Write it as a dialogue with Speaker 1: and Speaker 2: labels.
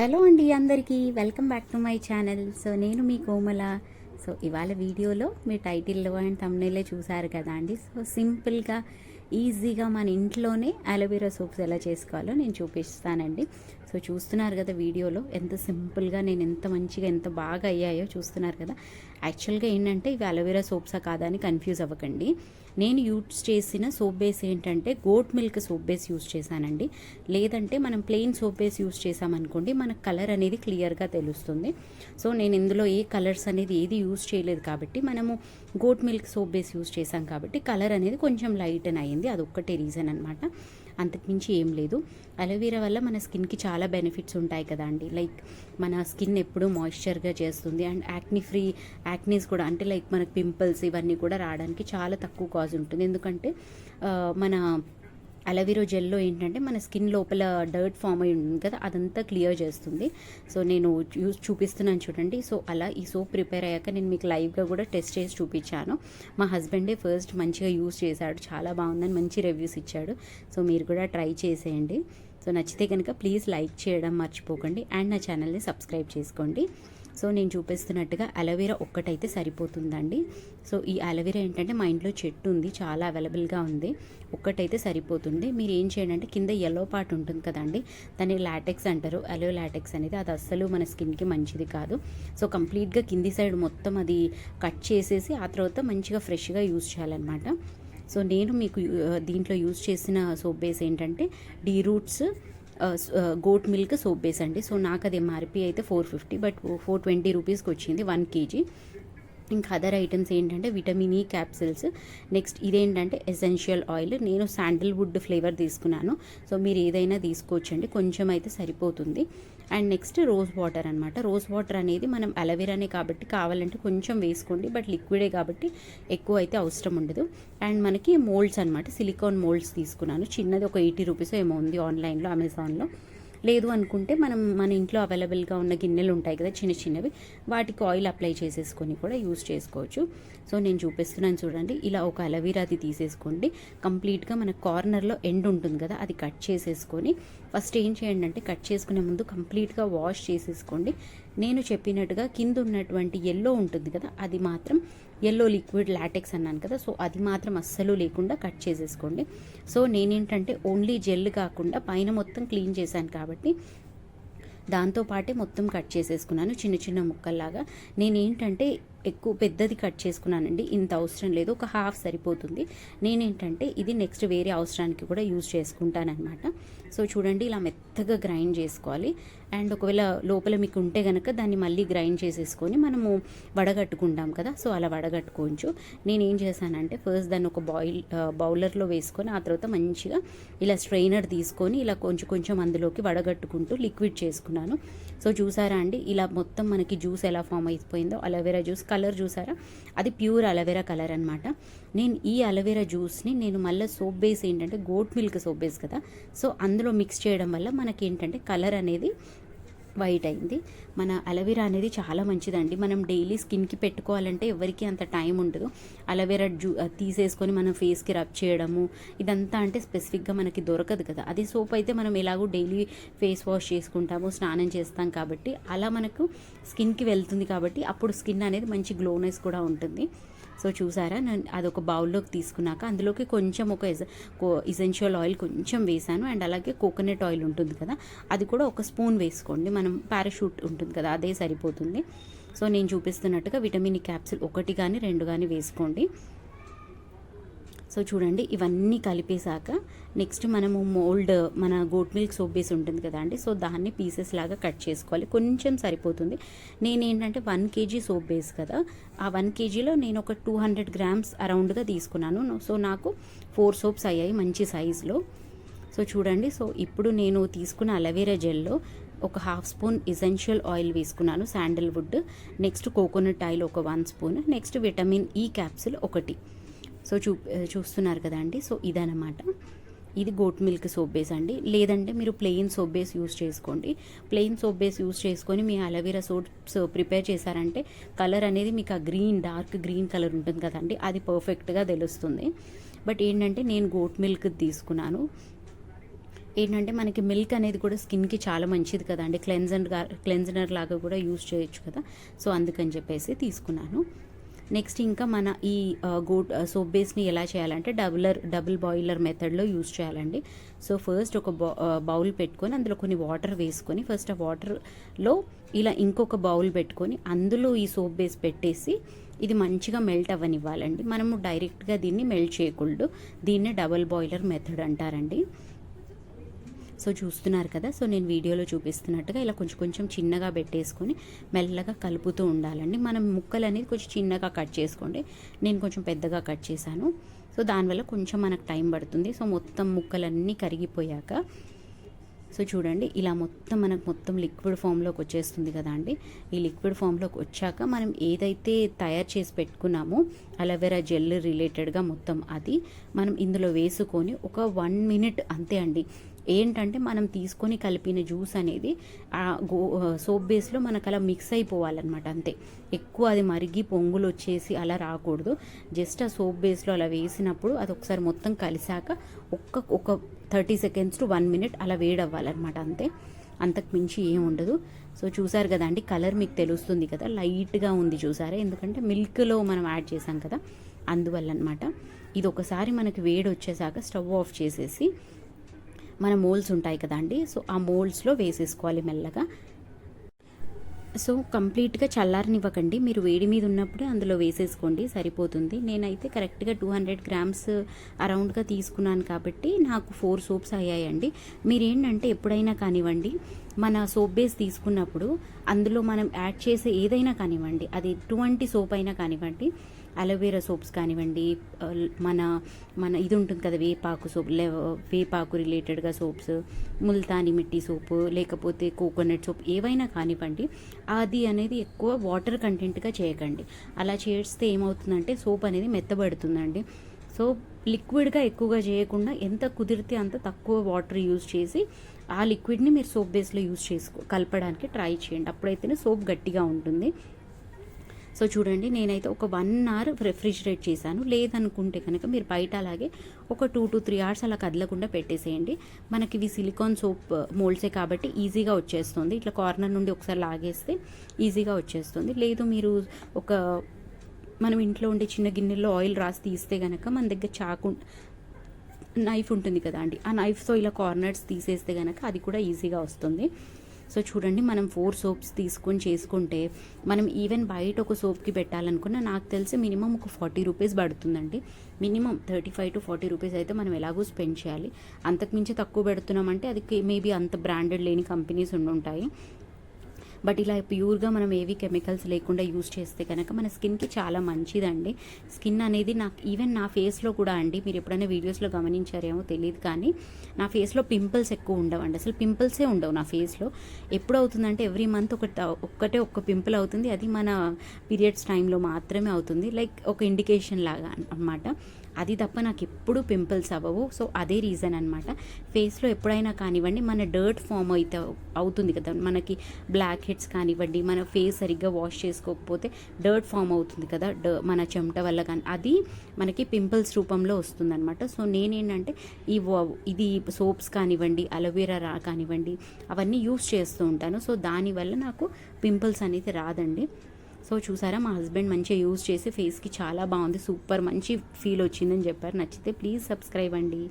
Speaker 1: Hello అండి అందరికీ. Welcome back to my channel so నేను మీ కోమల. సో ఇవాళ వీడియోలో మీ టైటిల్లో అండ్ తమ్నేలే చూసారు కదా అండి. సో సింపుల్గా ఈజీగా మన ఇంట్లోనే అలోవెరా సోప్స్ ఎలా చేసుకోవాలో నేను చూపిస్తానండి. సో చూస్తున్నారు కదా వీడియోలో ఎంత సింపుల్గా నేను ఎంత మంచిగా ఎంత బాగా అయ్యాయో చూస్తున్నారు కదా. యాక్చువల్గా ఏంటంటే ఇవి అలోవెరా సోప్సా కాదా అని కన్ఫ్యూజ్ అవ్వకండి. నేను యూజ్ చేసిన సోప్ బేస్ ఏంటంటే goat milk soap base use చేశానండి. లేదంటే మనం ప్లెయిన్ సోప్ బేస్ యూజ్ చేసామనుకోండి మనకు కలర్ అనేది క్లియర్గా తెలుస్తుంది. సో నేను ఇందులో ఏ కలర్స్ అనేది ఏది యూజ్ చేయలేదు కాబట్టి మనము goat milk soap base use చేసాం కాబట్టి కలర్ అనేది కొంచెం లైట్ అని అయింది అదొక్కటే రీజన్ అనమాట అంతకుమించి ఏం లేదు. అలోవెరా వల్ల మన స్కిన్కి చాలా బెనిఫిట్స్ ఉంటాయి కదా అండి. లైక్ మన స్కిన్ ఎప్పుడూ మాయిశ్చర్గా చేస్తుంది అండ్ యాక్ని ఫ్రీ యాక్నీస్ కూడా అంటే లైక్ మనకు పింపుల్స్ ఇవన్నీ కూడా రావడానికి చాలా తక్కువ కాజ్ ఉంటుంది. ఎందుకంటే మన అలవీరో జెల్లో ఏంటంటే మన స్కిన్ లోపల డర్ట్ ఫామ్ అయి ఉంటుంది కదా అదంతా క్లియర్ చేస్తుంది. సో నేను యూస్ చూపిస్తున్నాను చూడండి. సో అలా ఈ సోప్ ప్రిపేర్ అయ్యాక నేను మీకు లైవ్గా కూడా టెస్ట్ చేసి చూపించాను. మా హస్బెండే ఫస్ట్ మంచిగా యూస్ చేశాడు. చాలా బాగుందని మంచి రివ్యూస్ ఇచ్చాడు. సో మీరు కూడా ట్రై చేసేయండి. సో నచ్చితే కనుక ప్లీజ్ లైక్ చేయడం మర్చిపోకండి. అండ్ నా ఛానల్ని సబ్స్క్రైబ్ చేసుకోండి. సో నేను చూపిస్తున్నట్టుగా అలోవెరా ఒక్కటైతే సరిపోతుందండి. సో ఈ అలోవెరా ఏంటంటే మా ఇంట్లో చెట్టు ఉంది చాలా అవైలబుల్గా ఉంది ఒక్కటైతే సరిపోతుంది. మీరు ఏం చేయండి అంటే కింద ఎల్లో పార్ట్ ఉంటుంది కదండి దాన్ని లాటెక్స్ అంటారు. అలో లాటెక్స్ అనేది అది అస్సలు మన స్కిన్కి మంచిది కాదు. సో కంప్లీట్గా కింది సైడ్ మొత్తం అది కట్ చేసేసి ఆ తర్వాత మంచిగా ఫ్రెష్గా యూజ్ చేయాలన్నమాట. సో నేను మీకు దీంట్లో యూజ్ చేసిన సోప్ బేస్ ఏంటంటే D roots goat milk soap base అండి. సో నాకు అది ఎంఆర్పి అయితే four fifty but four twenty రూపీస్కి వచ్చింది వన్ కేజీ ఇంకా అదర్ ఐటమ్స్ ఏంటంటే విటమిన్ ఈ క్యాప్సిల్స్ నెక్స్ట్ ఇదేంటంటే ఎసెన్షియల్ ఆయిల్ నేను శాండిల్వుడ్ ఫ్లేవర్ తీసుకున్నాను. సో మీరు ఏదైనా తీసుకోవచ్చండి. కొంచెం అయితే సరిపోతుంది. అండ్ నెక్స్ట్ రోజ్ వాటర్ అనమాట రోజ్ వాటర్ అనేది మనం అలవీరానే కాబట్టి కావాలంటే కొంచెం వేసుకోండి. బట్ లిక్విడే కాబట్టి ఎక్కువ అయితే అవసరం ఉండదు. అండ్ మనకి మోల్డ్స్ అనమాట సిలికాన్ మోల్డ్స్ తీసుకున్నాను. చిన్నది ఒక ఎయిటీ రూపీస్ ఏమో ఉంది ఆన్లైన్లో అమెజాన్లో లేదు అనుకుంటే మనం మన ఇంట్లో అవైలబుల్గా ఉన్న గిన్నెలు ఉంటాయి కదా చిన్న చిన్నవి వాటికి ఆయిల్ అప్లై చేసేసుకొని కూడా యూస్ చేసుకోవచ్చు. సో నేను చూపిస్తున్నాను చూడండి. ఇలా ఒక అలవీరాది తీసేసుకోండి. కంప్లీట్గా మన కార్నర్లో ఎండ్ ఉంటుంది కదా అది కట్ చేసేసుకొని ఫస్ట్ ఏం చేయండి అంటే కట్ చేసుకునే ముందు కంప్లీట్గా వాష్ చేసేసుకోండి. నేను చెప్పినట్టుగా కింద ఉన్నటువంటి ఎల్లో ఉంటుంది కదా అది మాత్రం ఎల్లో లిక్విడ్ లాటెక్స్ అన్నాను కదా సో అది మాత్రం అస్సలు లేకుండా కట్ చేసేసుకోండి. సో నేనేంటంటే ఓన్లీ జెల్ కాకుండా పైన మొత్తం క్లీన్ చేశాను కాబట్టి దాంతోపాటే మొత్తం కట్ చేసేసుకున్నాను చిన్న చిన్న ముక్కల్లాగా. నేనేంటంటే ఎక్కువ పెద్దది కట్ చేసుకున్నానండి. ఇంత అవసరం లేదు. ఒక హాఫ్ సరిపోతుంది. నేనేంటంటే ఇది నెక్స్ట్ వేరే అవసరానికి కూడా యూజ్ చేసుకుంటానమాట సో చూడండి ఇలా మెత్తగా గ్రైండ్ చేసుకోవాలి. అండ్ ఒకవేళ లోపల మీకు ఉంటే కనుక దాన్ని మళ్ళీ గ్రైండ్ చేసేసుకొని మనము వడగట్టుకుంటాం కదా సో అలా వడగట్టుకోవచ్చు. నేను ఏం చేశానంటే ఫస్ట్ దాన్ని ఒక బాయిల్ బౌలర్లో వేసుకొని ఆ తర్వాత మంచిగా ఇలా స్ట్రైనర్ తీసుకొని ఇలా కొంచెం కొంచెం అందులోకి వడగట్టుకుంటూ లిక్విడ్ చేసుకున్నాను. సో చూసారా అండి ఇలా మొత్తం మనకి జ్యూస్ ఎలా ఫామ్ అయిపోయిందో అలోవెరా జ్యూస్ కలర్ చూసారా? అది ప్యూర్ అలవేరా కలర్ అనమాట నేను ఈ అలోవెరా జ్యూస్ని నేను మళ్ళీ సోప్ బేస్ ఏంటంటే గోట్ మిల్క్ సోప్ బేస్ కదా. సో అందులో మిక్స్ చేయడం వల్ల మనకి ఏంటంటే కలర్ అనేది వైట్ అయింది మన అలవీరా అనేది చాలా మంచిదండి. మనం డైలీ స్కిన్కి పెట్టుకోవాలంటే ఎవరికి అంత టైం ఉండదు. అలవీరా జ్యూ తీసేసుకొని మనం ఫేస్కి రబ్ చేయడము ఇదంతా అంటే స్పెసిఫిక్గా మనకి దొరకదు కదా. అదే సోప్ అయితే మనం ఎలాగో డైలీ ఫేస్ వాష్ చేసుకుంటాము స్నానం చేస్తాం కాబట్టి అలా మనకు స్కిన్కి వెళ్తుంది కాబట్టి అప్పుడు స్కిన్ అనేది మంచి గ్లోనెస్ కూడా ఉంటుంది. సో చూసారా? నేను అదొక బౌల్లోకి తీసుకున్నాక అందులోకి కొంచెం ఒక ఇసెన్షియల్ ఆయిల్ కొంచెం వేసాను. అండ్ అలాగే కోకోనట్ ఆయిల్ ఉంటుంది కదా? అది కూడా ఒక స్పూన్ వేసుకోండి. మనం పారాషూట్ ఉంటుంది కదా? అదే సరిపోతుంది. సో నేను చూపిస్తున్నట్టుగా విటమిన్ క్యాప్సిల్ ఒకటి కానీ రెండు కానీ వేసుకోండి. సో చూడండి ఇవన్నీ కలిపేశాక నెక్స్ట్ మనము మోల్డ్ మన గోట్ మిల్క్ సోప్ బేస్ ఉంటుంది కదా అండి సో దాన్ని పీసెస్ లాగా కట్ చేసుకోవాలి. కొంచెం సరిపోతుంది. నేను ఏంటంటే వన్ కేజీ సోప్ బేస్ కదా ఆ వన్ కేజీలో నేను ఒక టూ హండ్రెడ్ గ్రామ్స్ అరౌండ్గా తీసుకున్నాను. సో నాకు ఫోర్ సోప్స్ అయ్యాయి మంచి సైజులో. సో చూడండి సో ఇప్పుడు నేను తీసుకున్న అలవేరా జెల్లో ఒక హాఫ్ స్పూన్ ఎసెన్షియల్ ఆయిల్ వేసుకున్నాను శాండల్వుడ్ నెక్స్ట్ కోకోనట్ ఆయిల్ ఒక one spoon. Next vitamin E capsule ఒకటి. సో చూ చూస్తున్నారు కదా అండి. సో ఇదనమాట ఇది గోట్ మిల్క్ సోప్ బేస్ అండి. లేదంటే మీరు ప్లెయిన్ సోప్ బేస్ యూస్ చేసుకోండి. ప్లెయిన్ సోప్ బేస్ యూస్ చేసుకొని మీ అలవీరా సోప్స్ ప్రిపేర్ చేశారంటే కలర్ అనేది మీకు ఆ గ్రీన్ డార్క్ గ్రీన్ కలర్ ఉంటుంది కదండి అది పర్ఫెక్ట్గా తెలుస్తుంది. బట్ ఏంటంటే నేను గోట్ మిల్క్ తీసుకున్నాను. ఏంటంటే మనకి మిల్క్ అనేది కూడా స్కిన్కి చాలా మంచిది కదండి క్లెన్జర్ క్లెన్జనర్ లాగా కూడా యూస్ చేయొచ్చు కదా. సో అందుకని చెప్పేసి తీసుకున్నాను. నెక్స్ట్ ఇంకా మన ఈ గోట్ సోప్ బేస్ని ఎలా చేయాలంటే డబులర్ డబుల్ బాయిలర్ మెథడ్లో యూస్ చేయాలండి. సో ఫస్ట్ ఒక బౌల్ పెట్టుకొని అందులో కొన్ని వాటర్ వేసుకొని ఫస్ట్ ఆ వాటర్లో ఇలా ఇంకొక బౌల్ పెట్టుకొని అందులో ఈ సోప్ బేస్ పెట్టేసి ఇది మంచిగా మెల్ట్ అవ్వనివ్వాలండి. మనము డైరెక్ట్గా దీన్ని మెల్ట్ చేయకూడదు. దీన్నే డబల్ బాయిలర్ మెథడ్ అంటారండి. సో చూస్తున్నారు కదా సో నేను వీడియోలో చూపిస్తున్నట్టుగా ఇలా కొంచెం కొంచెం చిన్నగా పెట్టేసుకొని మెల్లగా కలుపుతూ ఉండాలండి. మనం ముక్కలు అనేది కొంచెం చిన్నగా కట్ చేసుకోండి. నేను కొంచెం పెద్దగా కట్ చేశాను. సో దానివల్ల కొంచెం మనకు టైం పడుతుంది. సో మొత్తం ముక్కలన్నీ కరిగిపోయాక సో చూడండి ఇలా మొత్తం మనకు మొత్తం లిక్విడ్ ఫామ్లోకి వచ్చేస్తుంది కదా అండి. ఈ లిక్విడ్ ఫామ్లోకి వచ్చాక మనం ఏదైతే తయారు చేసి పెట్టుకున్నామో అలవెరా జెల్ రిలేటెడ్గా మొత్తం అది మనం ఇందులో వేసుకొని ఒక వన్ మినిట్ అంతే అండి ఏంటంటే మనం తీసుకొని కలిపిన జ్యూస్ అనేది ఆ గో సోప్ బేస్లో మనకు అలా మిక్స్ అయిపోవాలన్నమాట అంతే. ఎక్కువ అది మరిగి పొంగులు వచ్చేసి అలా రాకూడదు. జస్ట్ ఆ సోప్ బేస్లో అలా వేసినప్పుడు అది ఒకసారి మొత్తం కలిసాక ఒక్క ఒక thirty seconds to one minute అలా వేడవ్వాలన్నమాట అంతే. అంతకు మించి ఏం ఉండదు. సో చూసారు కదా అండి కలర్ మీకు తెలుస్తుంది కదా లైట్గా ఉంది చూసారా? ఎందుకంటే మిల్క్లో మనం యాడ్ చేసాం కదా అందువల్ల అనమాట ఇది ఒకసారి మనకి వేడి వచ్చేసాక స్టవ్ ఆఫ్ చేసేసి మన మోల్స్ ఉంటాయి కదండి సో ఆ మోల్డ్స్లో వేసేసుకోవాలి మెల్లగా. సో కంప్లీట్గా చల్లారనివ్వకండి. మీరు వేడి మీద ఉన్నప్పుడు అందులో వేసేసుకోండి సరిపోతుంది. నేనైతే కరెక్ట్గా టూ హండ్రెడ్ గ్రామ్స్ అరౌండ్గా తీసుకున్నాను కాబట్టి నాకు ఫోర్ సోప్స్ అయ్యాయండి. మీరేంటంటే ఎప్పుడైనా కానివ్వండి మన సోప్ బేస్ తీసుకున్నప్పుడు అందులో మనం యాడ్ చేసే ఏదైనా కానివ్వండి అది ఎటువంటి సోప్ అయినా కానివ్వండి అలోవేరా సోప్స్ కానివ్వండి మన మన ఇది ఉంటుంది కదా వేపాకు సోప్ లే వేపాకు రిలేటెడ్గా సోప్స్ ముల్తాని మిట్టి సోపు లేకపోతే కోకోనట్ సోప్ ఏవైనా కానివ్వండి అది అనేది ఎక్కువ వాటర్ కంటెంట్గా చేయకండి. అలా చేస్తే ఏమవుతుందంటే సోప్ అనేది మెత్తబడుతుందండి. సో లిక్విడ్గా ఎక్కువగా చేయకుండా ఎంత కుదిరితే అంత తక్కువ వాటర్ యూజ్ చేసి ఆ లిక్విడ్ని మీరు సోప్ బేస్లో యూజ్ చేసుకో కలపడానికి ట్రై చేయండి. అప్పుడైతేనే సోప్ గట్టిగా ఉంటుంది. సో చూడండి నేనైతే ఒక వన్ అవర్ రెఫ్రిజిరేట్ చేశాను. లేదనుకుంటే కనుక మీరు బయట అలాగే ఒక టూ టు త్రీ అవర్స్ అలా కదలకుండా పెట్టేసేయండి. మనకి ఇవి సిలికాన్ సోప్ మోల్డ్సే కాబట్టి ఈజీగా వచ్చేస్తుంది. ఇట్లా కార్నర్ నుండి ఒకసారి లాగేస్తే ఈజీగా వచ్చేస్తుంది. లేదు మీరు ఒక మనం ఇంట్లో ఉండే చిన్న గిన్నెల్లో ఆయిల్ రాసి తీస్తే కనుక మన దగ్గర చాకు నైఫ్ ఉంటుంది కదా అండి. ఆ నైఫ్తో ఇలా కార్నర్స్ తీసేస్తే కనుక అది కూడా ఈజీగా వస్తుంది. సో చూడండి మనం ఫోర్ సోప్స్ తీసుకొని చేసుకుంటే మనం ఈవెన్ బయట ఒక సోప్కి పెట్టాలనుకున్న నాకు తెలిసి మినిమం ఒక ఫార్టీ రూపీస్ పడుతుందండి. Minimum thirty five to forty rupees అయితే మనం ఎలాగో స్పెండ్ చేయాలి. అంతకుమించి తక్కువ పెడుతున్నామంటే అది మేబీ అంత బ్రాండెడ్ లేని కంపెనీస్ ఉండి ఉంటాయి. బట్ ఇలా ప్యూర్గా మనం ఏవి కెమికల్స్ లేకుండా యూస్ చేస్తే కనుక మన స్కిన్కి చాలా మంచిదండి. స్కిన్ అనేది నాకు ఈవెన్ నా ఫేస్లో కూడా అండి మీరు ఎప్పుడైనా వీడియోస్లో గమనించారేమో తెలియదు కానీ నా ఫేస్లో పింపుల్స్ ఎక్కువ ఉండవండి. అసలు పింపుల్సే ఉండవు నా ఫేస్లో. ఎప్పుడు అవుతుందంటే ఎవ్రీ మంత్ ఒక ఒక్కటే ఒక్క పింపుల్ అవుతుంది. అది మన పీరియడ్స్ టైంలో మాత్రమే అవుతుంది. లైక్ ఒక ఇండికేషన్ లాగా అనమాట అది తప్ప నాకు ఎప్పుడు పింపుల్స్ అవ్వవు. సో అదే రీజన్ అనమాట ఫేస్లో ఎప్పుడైనా కానివ్వండి మన డర్ట్ ఫామ్ అయితే అవుతుంది కదా. మనకి బ్లాక్ బ్లాక్హెడ్స్ కానివ్వండి మన ఫేస్ సరిగ్గా వాష్ చేసుకోకపోతే డర్ట్ ఫామ్ అవుతుంది కదా డ మన చెమట వల్ల కానీ అది మనకి పింపుల్స్ రూపంలో వస్తుందన్నమాట. సో నేనేంటంటే ఈ ఇది సోప్స్ కానివ్వండి అలోవెరా రా కానివ్వండి అవన్నీ యూస్ చేస్తూ ఉంటాను. సో దానివల్ల నాకు పింపుల్స్ అనేది రాదండి. సో చూసారా మా హస్బెండ్ మంచిగా యూజ్ చేసి ఫేస్కి చాలా బాగుంది సూపర్ మంచి ఫీల్ వచ్చిందని చెప్పారు. నచ్చితే ప్లీజ్ సబ్స్క్రైబ్ అండి.